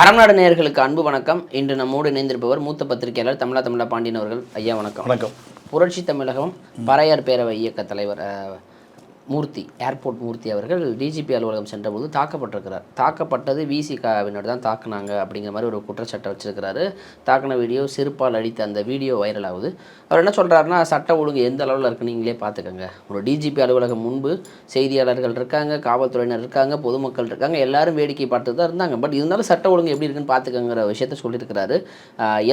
அறநாடு நேயர்களுக்கு அன்பு வணக்கம். இன்று நம்மோடு இணைந்திருப்பவர் மூத்த பத்திரிகையாளர் தமிழா தமிழா பாண்டியன் அவர்கள். ஐயா வணக்கம். வணக்கம். புரட்சி தமிழகம் பறையார் பேரவை இயக்க தலைவர் மூர்த்தி ஏர்போர்ட் மூர்த்தி அவர்கள் டிஜிபி அலுவலகம் சென்றபோது தாக்கப்பட்டிருக்கிறார். தாக்கப்பட்டது விசிகாவினர் தான் தாக்குனாங்க அப்படிங்கிற மாதிரி ஒரு குற்றச்சாட்டை வச்சிருக்கிறாரு. தாக்கின வீடியோ சிறுப்பால் அடித்த அந்த வீடியோ வைரல் ஆகுது. அவர் என்ன சொல்கிறாருன்னா சட்ட ஒழுங்கு எந்த அளவில் இருக்குது நீங்களே பார்த்துக்கோங்க. ஒரு டிஜிபி அலுவலகம் முன்பு செய்தியாளர்கள் இருக்காங்க காவல்துறையினர் இருக்காங்க பொதுமக்கள் இருக்காங்க எல்லாரும் வேடிக்கை பார்த்து தான் இருந்தாங்க. பட் இருந்தாலும் சட்ட ஒழுங்கு எப்படி இருக்குன்னு பார்த்துக்கங்கிற விஷயத்த சொல்லியிருக்கிறாரு.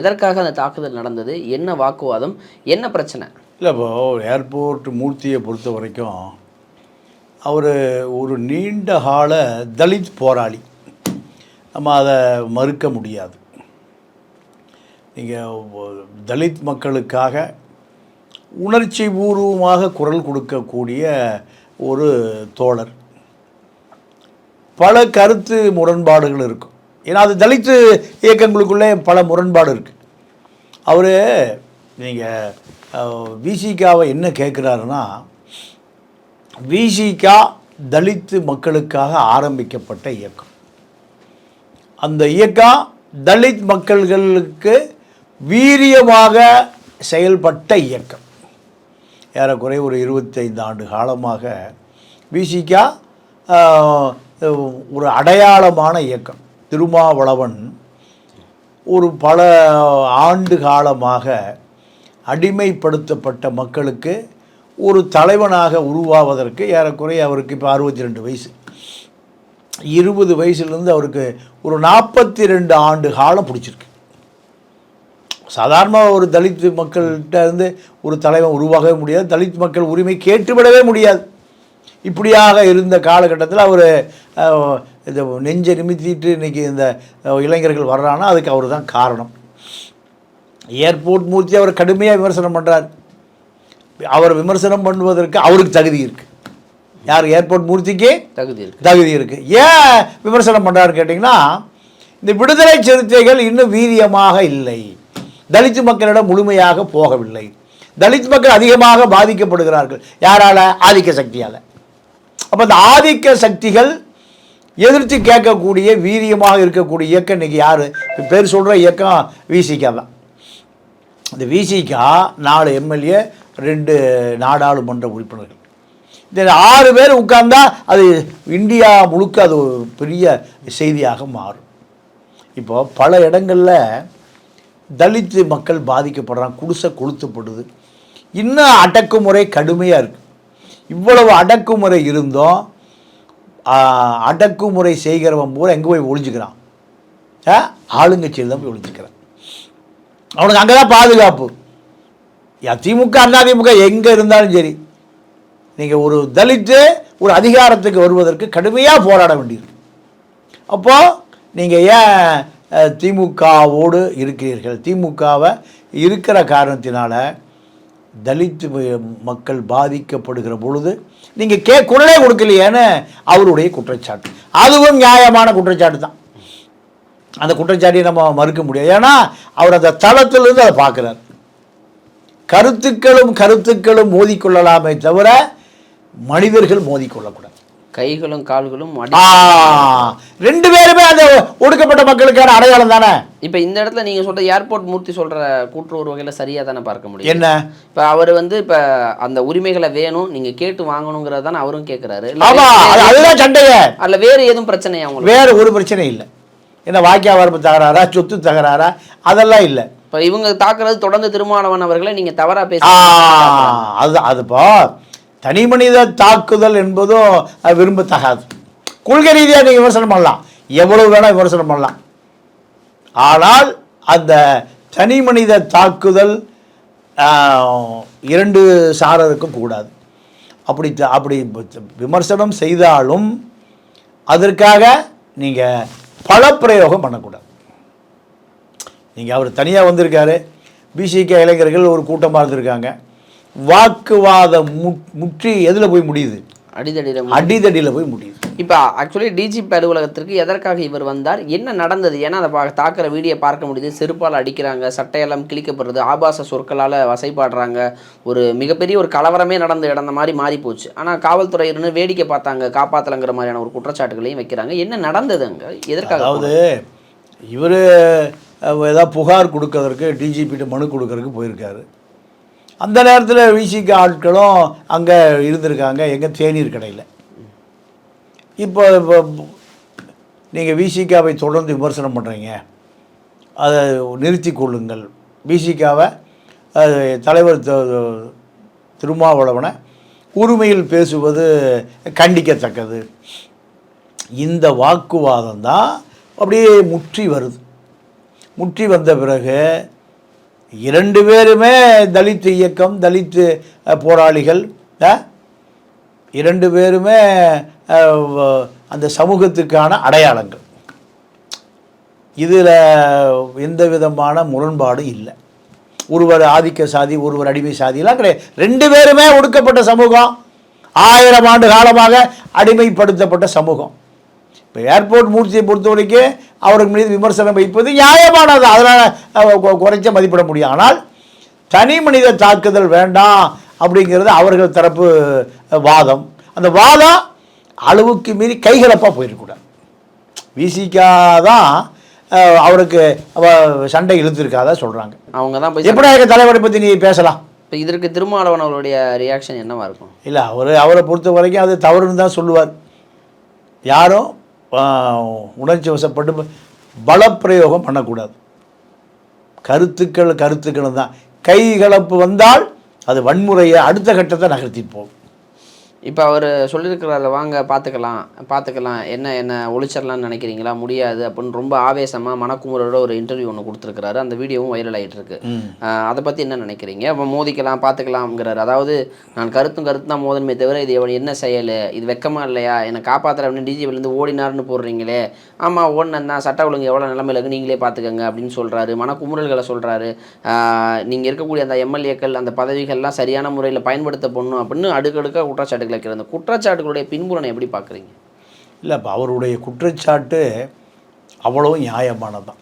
எதற்காக அந்த தாக்குதல் நடந்தது? என்ன வாக்குவாதம்? என்ன பிரச்சனை? இல்லை இப்போ ஏர்போர்ட் மூர்த்தியை பொறுத்த வரைக்கும் அவர் ஒரு நீண்ட கால தலித் போராளி. நம்ம அதை மறுக்க முடியாது. நீங்கள் தலித் மக்களுக்காக உணர்ச்சி பூர்வமாக குரல் கொடுக்கக்கூடிய ஒரு தோழர். பல கருத்து முரண்பாடுகள் இருக்கும் ஏன்னா அது தலித்து இயக்கங்களுக்குள்ளே பல முரண்பாடு இருக்குது அவர் நீங்கள் விசிகாவை என்ன கேட்குறாருன்னா விசிகா தலித்து மக்களுக்காக ஆரம்பிக்கப்பட்ட இயக்கம். அந்த இயக்கம் தலித் மக்கள்களுக்கு வீரியமாக செயல்பட்ட இயக்கம். ஏறக்குறைய ஒரு இருபத்தைந்து ஆண்டு காலமாக விசிகா ஒரு அடையாளமான இயக்கம். திருமாவளவன் ஒரு பல ஆண்டு காலமாக அடிமைப்படுத்தப்பட்ட மக்களுக்கு ஒரு தலைவனாக உருவாவதற்கு ஏறக்குறைய அவருக்கு இப்போ அறுபத்தி ரெண்டு வயசு. இருபது வயசுலேருந்து அவருக்கு ஒரு நாற்பத்தி ரெண்டு ஆண்டு காலம் பிடிச்சிருக்கு. சாதாரணமாக ஒரு தலித் மக்கள்கிட்ட இருந்து ஒரு தலைவன் உருவாகவே முடியாது. தலித் மக்கள் உரிமை கேட்டுவிடவே முடியாது. இப்படியாக இருந்த காலகட்டத்தில் அவர் இந்த நெஞ்சை நிமித்திட்டு இன்னைக்கு இந்த இளைஞர்கள் வர்றான்னா அதுக்கு அவர் தான் காரணம். ஏர்போர்ட் மூர்த்தி அவர் கடுமையாக விமர்சனம் பண்ணுறார் அவர் விமர்சனம் பண்ணுவதற்கு அவருக்கு தகுதி இருக்குது யார் ஏர்போர்ட் மூர்த்திக்கு தகுதி இருக்கு. தகுதி இருக்குது ஏன் விமர்சனம் பண்ணுறாரு கேட்டிங்கன்னா இந்த விடுதலை சிறுத்தைகள் இன்னும் வீரியமாக இல்லை. தலித் மக்களிடம் முழுமையாக போகவில்லை. தலித் மக்கள் அதிகமாக பாதிக்கப்படுகிறார்கள். யாரால? ஆதிக்க சக்தியால். அப்போ இந்த ஆதிக்க சக்திகள் எதிர்த்து கேட்கக்கூடிய வீரியமாக இருக்கக்கூடிய இயக்கம் இன்னைக்கு யார்? பேர் சொல்கிற இயக்கம் விசிகா தான் இந்த விசிகா நாலு எம்எல்ஏ ரெண்டு நாடாளுமன்ற உறுப்பினர்கள். இந்த ஆறு பேர் உட்கார்ந்தா அது இந்தியா முழுக்க அது ஒரு பெரிய செய்தியாக மாறும். இப்போ பல இடங்களில் தலித்து மக்கள் பாதிக்கப்படுறாங்க குடிசை கொளுத்தப்படுது. இன்னும் அடக்குமுறை கடுமையாக இருக்குது இவ்வளவு அடக்குமுறை இருந்தும் அடக்குமுறை செய்கிறவன் பூரா எங்கே போய் ஒழிஞ்சுக்கிறான் ஆளுங்கட்சியில் தான் போய் ஒழிஞ்சுக்கிறான் அவனுக்கு அங்கே தான் பாதுகாப்பு. திமுக அதிமுக எங்கே இருந்தாலும் சரி நீங்கள் ஒரு தலித்து ஒரு அதிகாரத்துக்கு வருவதற்கு கடுமையாக போராட வேண்டியிருக்கு அப்போது நீங்கள் ஏன் திமுகவோடு இருக்கிறீர்கள்? திமுகவை இருக்கிற காரணத்தினால தலித்து மக்கள் பாதிக்கப்படுகிற பொழுது நீங்கள் கே குரலே கொடுக்கலையேன்னு அவருடைய குற்றச்சாட்டு. அதுவும் நியாயமான குற்றச்சாட்டு தான். அந்த குற்றச்சாட்டியை நம்ம மறுக்க முடியாது. ஏன்னா அவர் அந்த தளத்திலிருந்து அதை பார்க்குறார். கருத்துக்களும் கருத்துக்களும் மோதிக்கொள்ளலாமே தவிர மனிதர்கள் மோதிக்கொள்ளக்கூடாது. கைகளும் கால்களும் ரெண்டு பேருமே அந்த ஒடுக்கப்பட்ட மக்களுக்கான அடையாளம் தானே? இப்ப இந்த இடத்துல நீங்க சொல்ற ஏர்போர்ட் மூர்த்தி சொல்ற கூற்று ஒரு வகையில சரியா தானே பார்க்க முடியும் என்ன? இப்ப அவர் வந்து இப்ப அந்த உரிமைகளை வேணும் நீங்க கேட்டு வாங்கணுங்கிறத தானே அவரும் கேட்கிறாரு அதுதான் சண்டையே. அல்ல வேற எதுவும் பிரச்சனையா உங்களுக்கு? வேற ஒரு பிரச்சனை இல்லை. என்ன வாக்கிய வரப்பு தகராறா சொத்து தகராறா? அதெல்லாம் இல்லை. இப்ப இவங்க தாக்குறது தொடர்ந்து திருமாவளவன் அவர்களை நீங்க தவறா பேச அது அதுப்போ தனி மனித தாக்குதல் என்பதும் விரும்பத்தகாது. கொள்கை ரீதியாக நீங்கள் விமர்சனம் பண்ணலாம். எவ்வளவு வேணால் விமர்சனம் பண்ணலாம். ஆனால் அந்த தனி மனித தாக்குதல் இரண்டு சாரருக்கும் கூடாது. அப்படி த- அப்படி விமர்சனம் செய்தாலும் அதற்காக நீங்கள் பலப்பிரயோகம் பண்ணக்கூடாது. நீங்கள் அவர் தனியாக வந்திருக்காரு. பிசிக இளைஞர்கள் ஒரு கூட்டமாக இருந்திருக்காங்க வாக்குவாதம் முற்றி எதில் போய் முடியுது? அடிதடியில அடிதடியில் போய் முடியுது. இப்போ ஆக்சுவலி டிஜிபி அலுவலகத்திற்கு எதற்காக இவர் வந்தார்? என்ன நடந்தது? ஏன்னா அதை பா தாக்குற வீடியோ பார்க்க முடியுது. செருப்பால் அடிக்கிறாங்க சட்டையெல்லாம் கிழிக்கப்படுறது ஆபாச சொற்களால் வசைப்பாடுறாங்க ஒரு மிகப்பெரிய ஒரு கலவரமே நடந்த இடந்த மாதிரி மாறி போச்சு ஆனால் காவல்துறையினு வேடிக்கை பார்த்தாங்க. காப்பாற்றலங்கிற மாதிரியான ஒரு குற்றச்சாட்டுகளையும் வைக்கிறாங்க. என்ன நடந்தது அங்கே? எதற்காக அதாவது இவர் ஏதாவது புகார் கொடுக்கறதுக்கு டிஜிபிட்ட மனு கொடுக்கறதுக்கு போயிருக்காரு. அந்த நேரத்தில் விசிக ஆட்களும் அங்கே இருந்திருக்காங்க. எங்கள் தேநீர் கடையில். இப்போ இப்போ நீங்கள் விசிகாவை தொடர்ந்து விமர்சனம் பண்ணுறீங்க அதை நிறுத்தி கொள்ளுங்கள். விசிகாவை தலைவர் த- திருமாவளவனை உரிமையில் பேசுவது கண்டிக்கத்தக்கது. இந்த வாக்குவாதம் தான் அப்படியே முற்றி வருது. முற்றி வந்த பிறகு இரண்டு பேருமே தலித் இயக்கம் தலித் போராளிகள் இரண்டு பேருமே அந்த சமூகத்துக்கான அடையாளங்கள். இதில் எந்த விதமான முரண்பாடும் இல்லை. ஒருவர் ஆதிக்க சாதி ஒருவர் அடிமை சாதியெல்லாம் கிடையாது. ரெண்டு பேருமே ஒடுக்கப்பட்ட சமூகம். ஆயிரம் ஆண்டு காலமாக அடிமைப்படுத்தப்பட்ட சமூகம். இப்போ ஏர்போர்ட் மூர்த்தியை பொறுத்த வரைக்கும் அவருக்கு மீது விமர்சனம் வைப்பது நியாயமானது. அதனால் குறைச்ச மதிப்பிட முடியும். ஆனால் தனி மனித தாக்குதல் வேண்டாம். அப்படிங்கிறது அவர்கள் தரப்பு வாதம். அந்த வாதம் அளவுக்கு மீறி கைகலப்பாக போயிடக்கூடாது விசிகா தான் அவருக்கு அவ சண்டை இழுத்துருக்காதா சொல்கிறாங்க அவங்க தான் எப்படி இருக்க தலைவரை பற்றி நீ பேசலாம்? இப்போ இதற்கு திருமாவளவன் அவருடைய ரியாக்ஷன் என்னவா இருக்கும்? இல்லை அவர் அவரை பொறுத்த வரைக்கும் அது தவறுன்னு தான் சொல்லுவார். யாரும் உணர்ச்சி வசப்பட்டு பலப்பிரயோகம் பண்ணக்கூடாது. கருத்துக்கள் கருத்துக்கள் தான். கைகலப்பு வந்தால் அது வன்முறையை அடுத்த கட்டத்தை நகர்த்திட்டு போகும் இப்போ அவர் சொல்லியிருக்கிறாரு வாங்க பார்த்துக்கலாம் பார்த்துக்கலாம் என்ன என்ன ஒழிச்சிடலாம்னு நினைக்கிறீங்களா? முடியாது. அப்படின்னு ரொம்ப ஆவேசமாக மனக்குமுறோட ஒரு இன்டர்வியூ ஒன்று கொடுத்துருக்கிறாரு. அந்த வீடியோவும் வைரல் ஆகிட்டு இருக்கு ஆஹ் அதை பற்றி என்ன நினைக்கிறீங்க? அப்போ மோதிக்கலாம் பார்த்துக்கலாம்ங்கிறாரு அதாவது நான் கருத்தும் கருத்து தான் மோதன்மே தவிர இது எவன் என்ன செயல்? இது வெக்கமா இல்லையா? என்னை காப்பாற்றுற அப்படின்னு டிஜிபிலேருந்து ஓடினார்னு போடுறீங்களே. ஆமாம் ஓடினேன் தான். சட்ட ஒழுங்கு எவ்வளோ நிலைமையில இருக்கு? நீங்களே பார்த்துக்கங்க அப்படின்னு சொல்கிறாரு மனக்குமுறல்களை சொல்கிறாரு நீங்கள் இருக்கக்கூடிய அந்த எம்எல்ஏக்கள் அந்த பதவிகள்லாம் சரியான முறையில் பயன்படுத்தப்படணும் அப்படின்னு அடுக்கடுக்காக குற்றச்சாட்டுகள் வைக்கிற அந்த குற்றச்சாட்டுகளுடைய பின்புலனை எப்படி பார்க்குறீங்க? இல்லை இப்போ அவருடைய குற்றச்சாட்டு அவ்வளவு நியாயமானதான்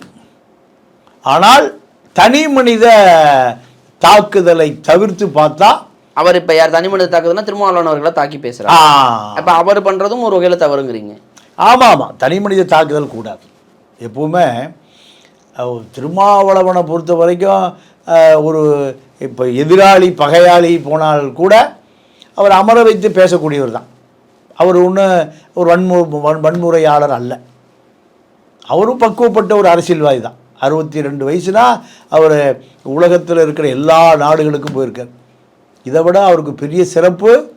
ஆனால் தனி மனித தாக்குதலை தவிர்த்து பார்த்தா அவர் இப்போ யார் தனி மனித தாக்குதுன்னா திருமாவளவன் அவர்களை தாக்கி பேசுகிறார் அப்போ அவர் பண்ணுறதும் ஒரு வகையில் தவறுங்கிறீங்க. ஆமாம் ஆமாம் தனி மனித தாக்குதல் கூடாது. எப்பவுமே திருமாவளவனை பொறுத்த வரைக்கும் ஒரு இப்போ எதிராளி பகையாளி போனால் கூட அவர் அமர வைத்து பேசக்கூடியவர் தான். அவர் ஒன்று ஒரு வன்மு வன்- வன்முறையாளர் அல்ல. அவரும் பக்குவப்பட்ட ஒரு அரசியல்வாதி தான். அறுபத்தி ரெண்டு வயசுனா அவர் உலகத்தில் இருக்கிற எல்லா நாடுகளுக்கும் போயிருக்கார். இதை விட அவருக்கு பெரிய சிறப்பு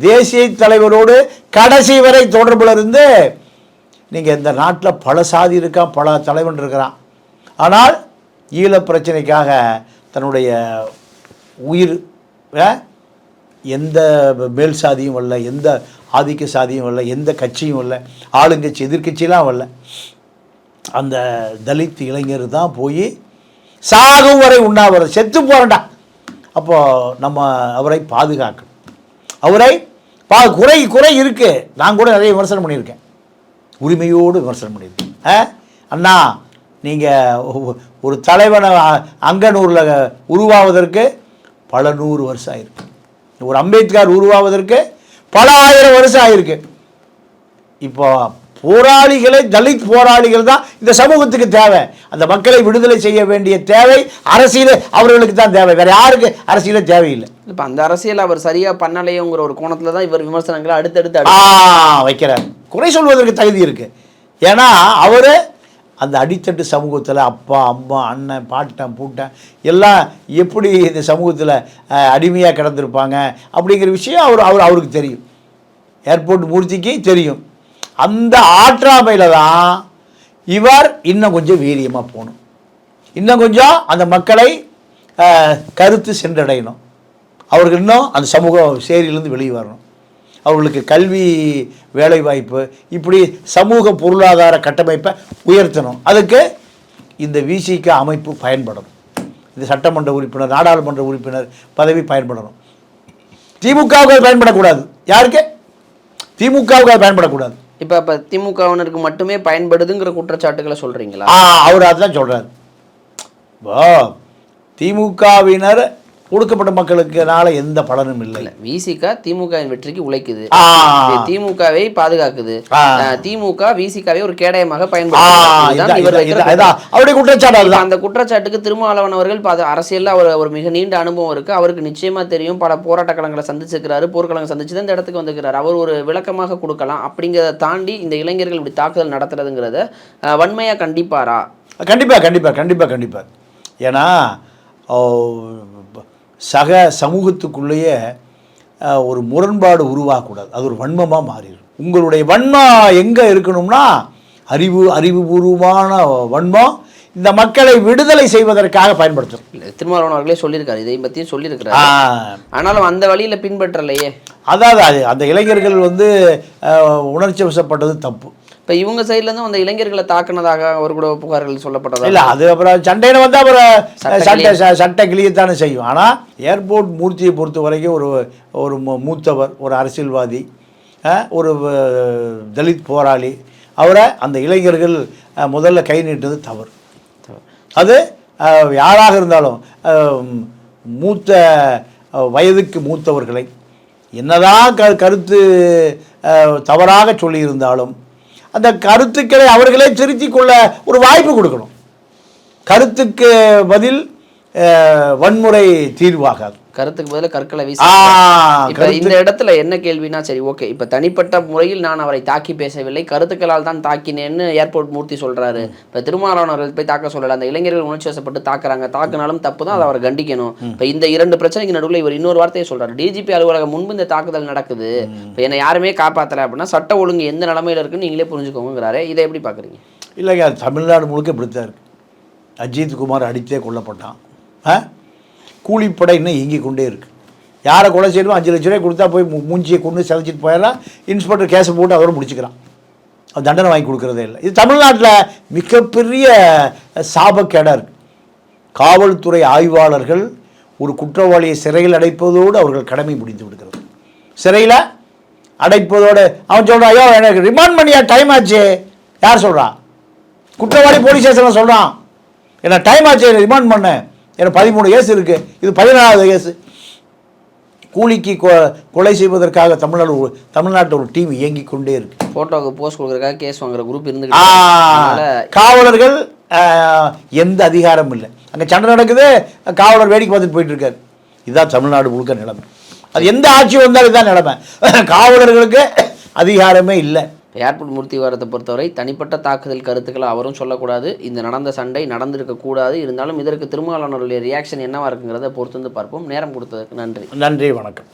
தேசிய தலைவரோடு கடைசி வரை தொடர்பில் இருந்து நீங்கள் இந்த நாட்டில் பல சாதி இருக்கான் பல தலைவன் இருக்கிறான். ஆனால் ஈழப் பிரச்சனைக்காக தன்னுடைய உயிர் எந்த மேல் சாதியும் வரல எந்த ஆதிக்க சாதியும் வரல எந்த கட்சியும் வரல ஆளுங்கட்சி எதிர்க்கட்சியெலாம் வரல. அந்த தலித் இளைஞர் தான் போய் சாகும் வரை உண்ணாவிரதம் செத்து போகிறேன்டா அப்போது நம்ம அவரை பாதுகாக்கணும். அவரை பா குறை குறை இருக்குது நான் கூட நிறைய விமர்சனம் பண்ணியிருக்கேன். உரிமையோடு விமர்சனம் பண்ணியிருக்கேன். ஆ? அண்ணா நீங்கள் ஒரு தலைவனை அங்கனூரில் உருவாவதற்கு பல நூறு வருஷம் ஆயிருக்கு. ஒரு அம்பேத்கர் உருவாவதற்கு பல ஆயிரம் வருஷம் ஆயிருக்கு. இப்போ போராளிகளே தலித் போராளிகள் தான் இந்த சமூகத்துக்கு தேவை. அந்த மக்களை விடுதலை செய்ய வேண்டிய தேவை அரசியல் அவர்களுக்கு தான் தேவை. வேற யாருக்கு அரசியலே தேவையில்லை. இப்போ அந்த அரசியல் அவர் சரியாக பண்ணலையோங்கிற ஒரு கோணத்தில் தான் இவர் விமர்சனங்களை அடுத்தடுத்து வைக்கிறார். குறை சொல்வதற்கு தகுதி இருக்கு. ஏன்னா அவர் அந்த அடித்தட்டு சமூகத்தில் அப்பா அம்மா அண்ணன் பாட்டன் பூட்டன் எல்லாம் எப்படி இந்த சமூகத்தில் அடிமையாக கிடந்திருப்பாங்க அப்படிங்கிற விஷயம் அவர் அவர் அவருக்கு தெரியும். ஏர்போர்ட் மூர்த்திக்கு தெரியும். அந்த ஆற்றாமையில் தான் இவர் இன்னும் கொஞ்சம் வீரியமாக போகணும். இன்னும் கொஞ்சம் அந்த மக்களை கருத்து சென்றடையணும். அவர்கள் இன்னும் அந்த சமூக சேரியிலேருந்து வெளியே வரணும். அவர்களுக்கு கல்வி வேலைவாய்ப்பு இப்படி சமூக பொருளாதார கட்டமைப்பை உயர்த்தணும். அதுக்கு இந்த விசிக அமைப்பு பயன்படணும் இந்த சட்டமன்ற உறுப்பினர் நாடாளுமன்ற உறுப்பினர் பதவி பயன்படணும். திமுகவுக்கு அது பயன்படக்கூடாது. யாருக்கு? திமுகவுக்கு அது பயன்படக்கூடாது. இப்போ இப்போ திமுகவினருக்கு மட்டுமே பயன்படுதுங்கிற குற்றச்சாட்டுகளை சொல்கிறீங்களா ஆ அவர் அதுதான் சொல்கிறார் இப்போ திமுகவினர் ஒடுக்கப்பட்ட மக்களுக்குனால எந்த பலனும் இல்லை? விசிக திமுகவின் வெற்றிக்கு உழைக்குது. திமுகவை பாதுகாக்குது. திமுக விசிகாவை ஒரு கேடயமாக இதான். அவருடைய குற்றச்சாட்டு அந்த குற்றச்சாட்டுக்கு திருமாவளவன் அவர்கள் அரசியல்ல அவர் ஒரு மிக நீண்ட அனுபவம் இருக்கு. அவருக்கு நிச்சயமா தெரியும். பல போராட்ட களங்களை சந்திச்சிருக்கிறாரு. போர்க்களங்களை சந்திச்சு தான் இந்த இடத்துக்கு வந்திருக்கிறார். அவர் ஒரு விளக்கமாக கொடுக்கலாம். அப்படிங்கிறத தாண்டி இந்த இளைஞர்கள் இப்படி தாக்குதல் நடத்துறதுங்கிறத வன்மையா கண்டிப்பாரா? கண்டிப்பாக கண்டிப்பாக கண்டிப்பாக கண்டிப்பாக ஏன்னா சக சமூகத்துக்குள்ளேயே ஒரு முரண்பாடு உருவாகக்கூடாது அது ஒரு வன்மமாக மாறிடும். உங்களுடைய வன்மம் எங்கே இருக்கணும்னா அறிவு அறிவுபூர்வமான வன்மம் இந்த மக்களை விடுதலை செய்வதற்காக பயன்படுத்தணும். இல்ல, திருமாவளவன் அவர்களே சொல்லியிருக்காரு இதையும் பத்தியும் சொல்லியிருக்கிறாரு. ஆனாலும் அந்த வழியில பின்பற்றலையே. அதாவது அது அந்த இளைஞர்கள் வந்து உணர்ச்சி வசப்பட்டது தப்பு. இப்ப இவங்க சைடுல இருந்து அந்த இளைஞர்களை தாக்குனதாக அவர் கூட புகார்கள் சொல்லப்பட்டதா? இல்லை அது அப்புறம் சண்டையில் வந்து அப்புறம் சட்டை சட்டை கிளியத்தானே செய்யும். ஆனால் ஏர்போர்ட் மூர்த்தியை பொறுத்த வரைக்கும் ஒரு ஒரு மூத்தவர் ஒரு அரசியல்வாதி ஒரு தலித் போராளி அவரை அந்த இளைஞர்கள் முதல்ல கை நீட்டுறது தவறு. அது யாராக இருந்தாலும் மூத்த வயதுக்கு மூத்தவர்களை என்னதான் க கருத்து தவறாக சொல்லியிருந்தாலும் அந்த கருத்துக்களை அவர்களே திருத்திக் கொள்ள ஒரு வாய்ப்பு கொடுக்கணும். கருத்துக்கு பதில் வன்முறை தீர்வாகாது. கருத்துக்கு பதிலா கற்களை வீசி இப்ப இந்த இடத்துல என்ன கேள்வினா சரி ஓகே இப்ப தனிப்பட்ட முறையில் நான் அவரை தாக்கி பேசவில்லை கருத்துக்களால் தான் தாக்கினேன்னு ஏர்போர்ட் மூர்த்தி சொல்றாரு. இப்ப திருமாவளவன் போய் தாக்க சொல்லல அந்த இளைஞர்கள் உணர்ச்சி வசப்பட்டு தாக்குறாங்க. தாக்குனாலும் தப்பு தான் அதை அவர் கண்டிக்கணும். இப்ப இந்த இரண்டு பிரச்சனைக்கு நடுவுல இவர் இன்னொரு வார்த்தையை சொல்றாரு. டிஜிபி அலுவலகம் முன்பு இந்த தாக்குதல் நடக்குது. இப்ப என்னை யாருமே காப்பாத்தல அப்படின்னா சட்ட ஒழுங்கு எந்த நிலைமையில இருக்குன்னு நீங்களே புரிஞ்சுக்கோங்கிறாரு. இதை எப்படி பாக்குறீங்க? இல்லைங்க அது தமிழ்நாடு முழுக்க இப்படித்தான் இருக்கு. அஜித் குமார் அடித்தே கொல்லப்பட்டான். ஆ? கூலிப்படை இன்னும் இயங்கி கொண்டே இருக்குது யாரை கொலை செய்யணுமோ அஞ்சு லட்ச ரூபாய் கொடுத்தா போய் மூஞ்சியை கொண்டு செதைச்சிட்டு போயிடலாம். இன்ஸ்பெக்டர் கேஸை போட்டு அதோட முடிச்சுக்கிறான். அவன் தண்டனை வாங்கி கொடுக்குறதே இல்லை. இது தமிழ்நாட்டில் மிகப்பெரிய சாபக்கேடாக இருக்குது காவல்துறை ஆய்வாளர்கள் ஒரு குற்றவாளியை சிறையில் அடைப்பதோடு அவர்கள் கடமை முடிந்து விடுகிறது. சிறையில் அடைப்பதோடு அவன் சொல்கிறான் ஐயோ எனக்கு ரிமாண்ட் பண்ணியா? டைம் ஆச்சு. யார் சொல்கிறான் குற்றவாளி போலீஸ் ஸ்டேஷனில் சொல்கிறான் ஏன்னா டைம் ஆச்சு ரிமாண்ட் பண்ணேன் எனக்கு பதிமூணு கேஸ் இருக்குது இது பதினாலாவது கேஸு கூலிக்கு கொ- கொலை செய்வதற்காக தமிழ்நாடு ஒரு- தமிழ்நாட்டில் ஒரு டீம் இயங்கிக் கொண்டே இருக்கு. போட்டோவுக்கு போஸ்ட் கொடுக்கறதுக்காக கேஸ் வாங்குற குரூப் இருந்து காவலர்கள் எந்த அதிகாரம் இல்லை. அங்கே சண்டை நடக்குது காவலர் வேடிக்கை பார்த்துட்டு போயிட்டு இருக்காரு. இதுதான் தமிழ்நாடு முழுக்க நிலைமை. அது எந்த ஆட்சி வந்தாலும் இதுதான் நிலைமை. காவலர்களுக்கு அதிகாரமே இல்லை. ஏர்போர்ட் மூர்த்தி வாரத்தை பொறுத்தவரை தனிப்பட்ட தாக்குதல் கருத்துக்களை அவரும் சொல்லக்கூடாது. இந்த நடந்த சண்டை நடந்திருக்கக்கூடாது இருந்தாலும் இதற்கு திருமாவளவனுடைய ரியாக்ஷன் என்னவாக இருக்குங்கிறத பொறுத்து வந்து பார்ப்போம். நேரம் கொடுத்ததுக்கு நன்றி. நன்றி வணக்கம்.